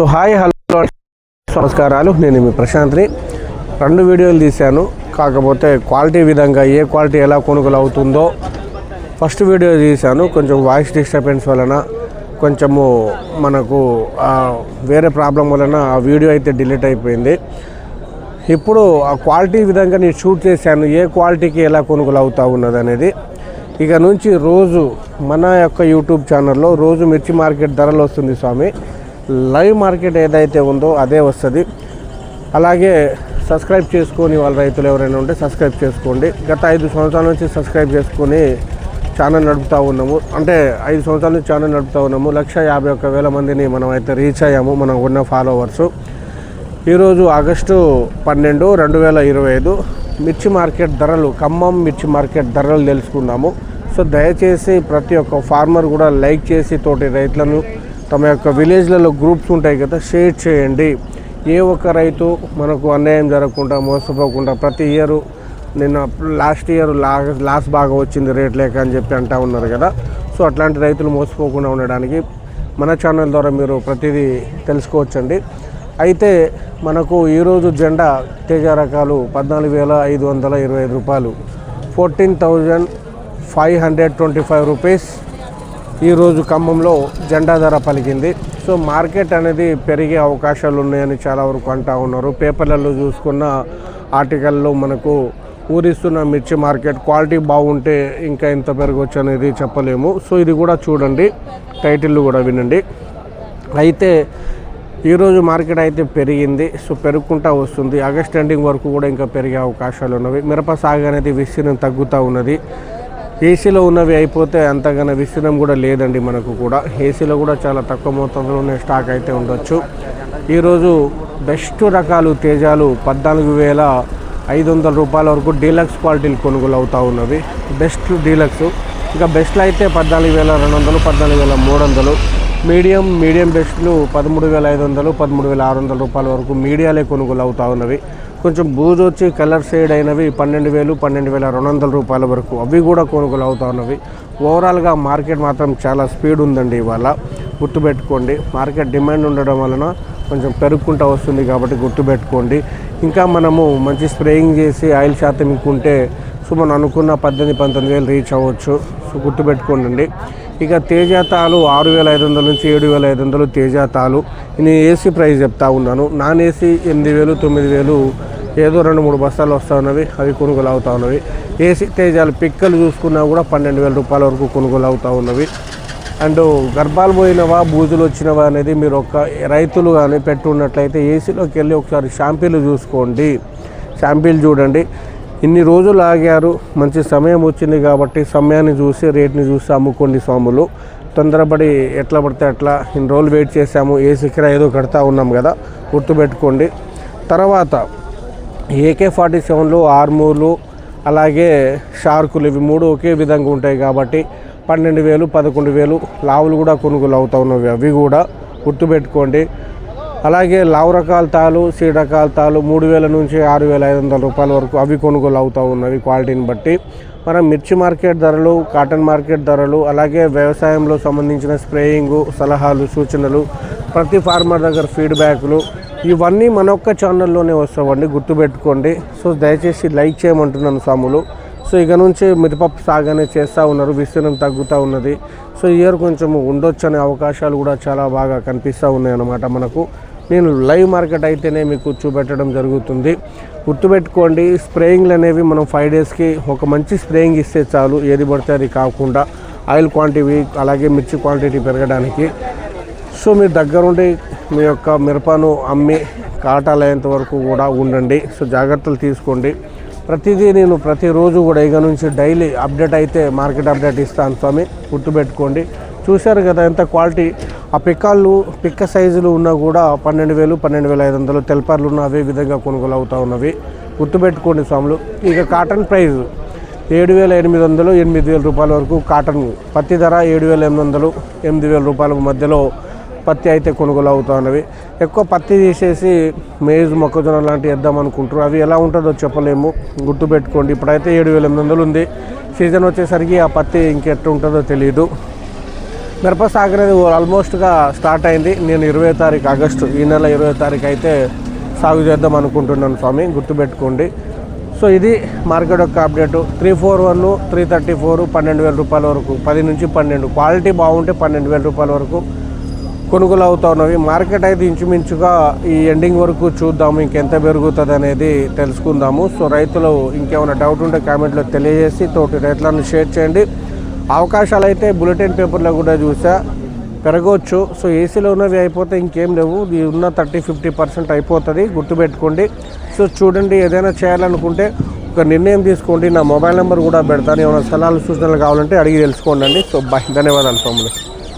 So hi hello నమస్కారాలు. నేను మీ ప్రశాంత్ని. రెండు వీడియోలు తీశాను. కాకపోతే క్వాలిటీ విధంగా ఏ క్వాలిటీ ఎలా కొనుగోలు అవుతుందో ఫస్ట్ వీడియో తీశాను. కొంచెం వాయిస్ డిస్టర్బెన్స్ వలన కొంచెము మనకు వేరే ప్రాబ్లం వలన ఆ వీడియో అయితే డిలీట్ అయిపోయింది. ఇప్పుడు ఆ క్వాలిటీ విధంగా నేను షూట్ చేశాను. ఏ క్వాలిటీకి ఎలా కొనుగోలు అవుతా ఉన్నది అనేది. ఇక నుంచి రోజు మన యొక్క యూట్యూబ్ ఛానల్లో రోజు మిర్చి మార్కెట్ ధరలు వస్తుంది స్వామి. లైవ్ మార్కెట్ ఏదైతే ఉందో అదే వస్తుంది. అలాగే సబ్స్క్రైబ్ చేసుకొని వాళ్ళ రైతులు ఎవరైనా ఉంటే సబ్స్క్రైబ్ చేసుకోండి. గత ఐదు సంవత్సరాల నుంచి సబ్స్క్రైబ్ చేసుకొని ఛానల్ నడుపుతూ ఉన్నాము. అంటే ఐదు సంవత్సరాల నుంచి ఛానల్ నడుపుతూ ఉన్నాము. లక్ష యాభై ఒక్క వేల మందిని మనం అయితే రీచ్ అయ్యాము. మనం ఉన్న ఫాలోవర్సు. ఈరోజు ఆగస్టు పన్నెండు రెండు వేల ఇరవై ఐదు మిర్చి మార్కెట్ ధరలు ఖమ్మం మిర్చి మార్కెట్ ధరలు తెలుసుకున్నాము. సో దయచేసి ప్రతి ఒక్క ఫార్మర్ కూడా లైక్ చేసి తోటి రైతులను తమ యొక్క విలేజ్లలో గ్రూప్స్ ఉంటాయి కదా షేర్ చేయండి. ఏ ఒక్క రైతు మనకు అన్యాయం జరగకుండా మోసపోకుండా ప్రతి ఇయర్ నిన్న లాస్ట్ ఇయర్ లా లాస్ బాగా వచ్చింది రేట్ లేక అని చెప్పి అంటా ఉన్నారు కదా. సో అట్లాంటి రైతులు మోసపోకుండా ఉండడానికి మన ఛానల్ ద్వారా మీరు ప్రతిదీ తెలుసుకోవచ్చండి. అయితే మనకు ఈరోజు జెండా తేజ రకాలు పద్నాలుగు వేల ఐదు వందల ఇరవై ఐదు రూపాయలు fourteen thousand five hundred twenty five rupees ఈరోజు ఖమ్మంలో జెండా ధర పలికింది. సో మార్కెట్ అనేది పెరిగే అవకాశాలు ఉన్నాయని చాలా వరకు అంటా ఉన్నారు. పేపర్లలో చూసుకున్న ఆర్టికల్లో మనకు ఊరిస్తున్న మిర్చి మార్కెట్ క్వాలిటీ బాగుంటే ఇంకా ఎంత పెరగవచ్చు అనేది చెప్పలేము. సో ఇది కూడా చూడండి. టైటిల్ కూడా వినండి. అయితే ఈరోజు మార్కెట్ అయితే పెరిగింది. సో పెరుగుకుంటా వస్తుంది. ఆగస్ట్ ఎండింగ్ వరకు కూడా ఇంకా పెరిగే అవకాశాలు ఉన్నవి. మిరప సాగు అనేది విస్తీర్ణం తగ్గుతూ ఉన్నది. ఏసీలో ఉన్నవి అయిపోతే అంతగానో విస్తీర్ణం కూడా లేదండి మనకు కూడా. ఏసీలో కూడా చాలా తక్కువ మొత్తంలోనే స్టాక్ అయితే ఉండొచ్చు. ఈరోజు బెస్ట్ రకాలు తేజాలు పద్నాలుగు వేల ఐదు వందల రూపాయల వరకు డీలక్స్ క్వాలిటీలు కొనుగోలు అవుతూ ఉన్నవి. Best deluxe. ఇంకా బెస్ట్లు అయితే పద్నాలుగు వేల రెండు వందలు పద్నాలుగు వేల మూడు వందలు మీడియం మీడియం బెస్ట్లు పదమూడు వేల ఐదు వందలు పదమూడు వేల ఆరు వందల రూపాయల వరకు మీడియాలే కొనుగోలు అవుతూ ఉన్నవి. కొంచెం బూజు వచ్చి కలర్ షేడ్ అయినవి పన్నెండు వేలు పన్నెండు వేల రెండు వందల రూపాయల వరకు. అవి కూడా కొనుగోలు అవుతా ఉన్నవి. ఓవరాల్గా మార్కెట్ మాత్రం చాలా స్పీడ్ ఉందండి ఇవాళ. గుర్తుపెట్టుకోండి మార్కెట్ డిమాండ్ ఉండడం వలన కొంచెం పెరుగుకుంటూ వస్తుంది కాబట్టి గుర్తుపెట్టుకోండి. ఇంకా మనము మంచి స్ప్రేయింగ్ చేసి ఆయిల్ శాతం ఇంకుంటే సో మనం అనుకున్న పద్దెనిమిది పంతొమ్మిది వేలు రీచ్ అవ్వచ్చు. సో గుర్తుపెట్టుకోండి ఇక తేజాతాలు ఆరు వేల ఐదు వందల నుంచి ఏడు వేల ఐదు వందలు తేజాతాలు నేను ఏసీ ప్రైస్ చెప్తా ఉన్నాను. నాన్ ఏసీ ఎనిమిది వేలు తొమ్మిది వేలు ఏదో రెండు మూడు బస్తాలు వస్తూ ఉన్నవి. అవి కొనుగోలు అవుతా ఉన్నవి. ఏసీ తేజాలు పిక్కలు చూసుకున్నా కూడా పన్నెండు వేల రూపాయల వరకు కొనుగోలు అవుతూ ఉన్నవి. అండ్ గర్భాలు పోయినవా బూజులు వచ్చినవా అనేది మీరు ఒక రైతులు కానీ పెట్టున్నట్లయితే ఏసీలోకి వెళ్ళి ఒకసారి షాంపీలు చూసుకోండి. షాంపీలు చూడండి. ఇన్ని రోజులు ఆగారు మంచి సమయం వచ్చింది కాబట్టి సమయాన్ని చూసి రేట్ని చూసి అమ్ముకోండి స్వాములు. తొందరపడి ఎట్లా పడితే అట్లా ఇన్ని రోజులు వెయిట్ చేసాము ఏ కిరా ఏదో కడతా ఉన్నాం కదా గుర్తుపెట్టుకోండి. తర్వాత ఏకే ఫార్టీ సెవెన్లు ఆర్మూర్లు అలాగే షార్కులు ఇవి మూడు ఒకే విధంగా ఉంటాయి కాబట్టి పన్నెండు వేలు పదకొండు వేలు లావులు కూడా కొనుగోలు అవుతా ఉన్నవి. అవి కూడా గుర్తుపెట్టుకోండి. అలాగే లావు రకాల తాలు సీడ్ రకాల తాలు మూడు వేల నుంచి ఆరు వేల ఐదు వందల రూపాయల వరకు అవి కొనుగోలు అవుతూ ఉన్నవి క్వాలిటీని బట్టి. మనం మిర్చి మార్కెట్ ధరలు కాటన్ మార్కెట్ ధరలు అలాగే వ్యవసాయంలో సంబంధించిన స్ప్రేయింగు సలహాలు సూచనలు ప్రతి ఫార్మర్ దగ్గర ఫీడ్బ్యాక్లు ఇవన్నీ మన ఒక్క ఛానల్లోనే వస్తామండి గుర్తుపెట్టుకోండి. సో దయచేసి లైక్ చేయమంటున్నాను సాములు సో ఇక నుంచి మిరపప్పు సాగనే చేస్తూ ఉన్నారు విస్తీర్ణం తగ్గుతూ ఉన్నది. సో ఇయర్ కొంచెం ఉండొచ్చు అనే అవకాశాలు కూడా చాలా బాగా కనిపిస్తూ ఉన్నాయన్నమాట మనకు. నేను లైవ్ మార్కెట్ అయితేనే మీకు చూపెట్టడం జరుగుతుంది. గుర్తుపెట్టుకోండి స్ప్రేయింగ్లు అనేవి మనం ఫైవ్ డేస్కి ఒక మంచి స్ప్రేయింగ్ ఇస్తే చాలు ఏది పడితే అది కాకుండా. ఆయిల్ క్వాంటిటీ అలాగే మిర్చి క్వాంటిటీ పెరగడానికి. సో మీరు దగ్గరుండి మీ యొక్క మిరపను అమ్మి కాటాలయ్యేంత వరకు కూడా ఉండండి. సో జాగ్రత్తలు తీసుకోండి. ప్రతిదీ నేను ప్రతిరోజు కూడా ఇక నుంచి డైలీ అప్డేట్ అయితే మార్కెట్ అప్డేట్ ఇస్తాను స్వామి గుర్తుపెట్టుకోండి. చూశారు కదా ఎంత క్వాలిటీ ఆ పిక్కాళ్ళు పిక్క సైజులు ఉన్నా కూడా పన్నెండు వేలు పన్నెండు వేల ఐదు వందలు తెల్పర్లు ఉన్న అవే విధంగా కొనుగోలు అవుతూ ఉన్నవి. గుర్తుపెట్టుకోండి స్వాములు ఇక కాటన్ ప్రైజ్ ఏడు వేల ఎనిమిది వందలు ఎనిమిది వేల రూపాయల వరకు కాటన్. పత్తి ధర ఏడు వేల ఎనిమిది వందలు ఎనిమిది వేల రూపాయల మధ్యలో పత్తి అయితే కొనుగోలు అవుతా ఉన్నవి. ఎక్కువ పత్తి తీసేసి మేజ్ మొక్కజొన్న లాంటివి వేద్దాం అనుకుంటారు అవి ఎలా ఉంటుందో చెప్పలేము గుర్తుపెట్టుకోండి. ఇప్పుడైతే ఏడు వేల ఎనిమిది వందలు ఉంది. సీజన్ వచ్చేసరికి ఆ పత్తి ఇంకెట్టు ఉంటుందో తెలియదు మిరప సాగు అనేది ఆల్మోస్ట్గా స్టార్ట్ అయింది. నేను ఇరవై తారీఖు ఆగస్టు ఈ నెల ఇరవై తారీఖు అయితే సాగు చేద్దాం అనుకుంటున్నాను స్వామి గుర్తుపెట్టుకోండి. సో ఇది మార్కెట్ యొక్క update. Three four one three thirty four పన్నెండు వేల రూపాయల వరకు పది నుంచి పన్నెండు. క్వాలిటీ బాగుంటే పన్నెండు వేల రూపాయల వరకు కొనుగోలు అవుతా ఉన్నవి. మార్కెట్ అయితే ఇంచుమించుగా ఈ ఎండింగ్ వరకు చూద్దాము ఇంకెంత పెరుగుతుంది అనేది తెలుసుకుందాము. సో రైతులు ఇంకేమైనా డౌట్ ఉంటే కామెంట్లో తెలియజేసి తోటి రైతులను షేర్ చేయండి. అవకాశాలు అయితే బులెటిన్ పేపర్లో కూడా చూసా. పెరగవచ్చు సో ఏసీలో ఉన్నవి అయిపోతే ఇంకేం లేవు. ఇది ఉన్న థర్టీ ఫిఫ్టీ పర్సెంట్ అయిపోతుంది. గుర్తుపెట్టుకోండి. సో చూడండి ఏదైనా చేయాలనుకుంటే ఒక నిర్ణయం తీసుకోండి. నా మొబైల్ నెంబర్ కూడా పెడతాను. ఏమైనా సలహాలు సూచనలు కావాలంటే అడిగి తెలుసుకోండి సో బాయ్ ధన్యవాదాలు స్వాములు.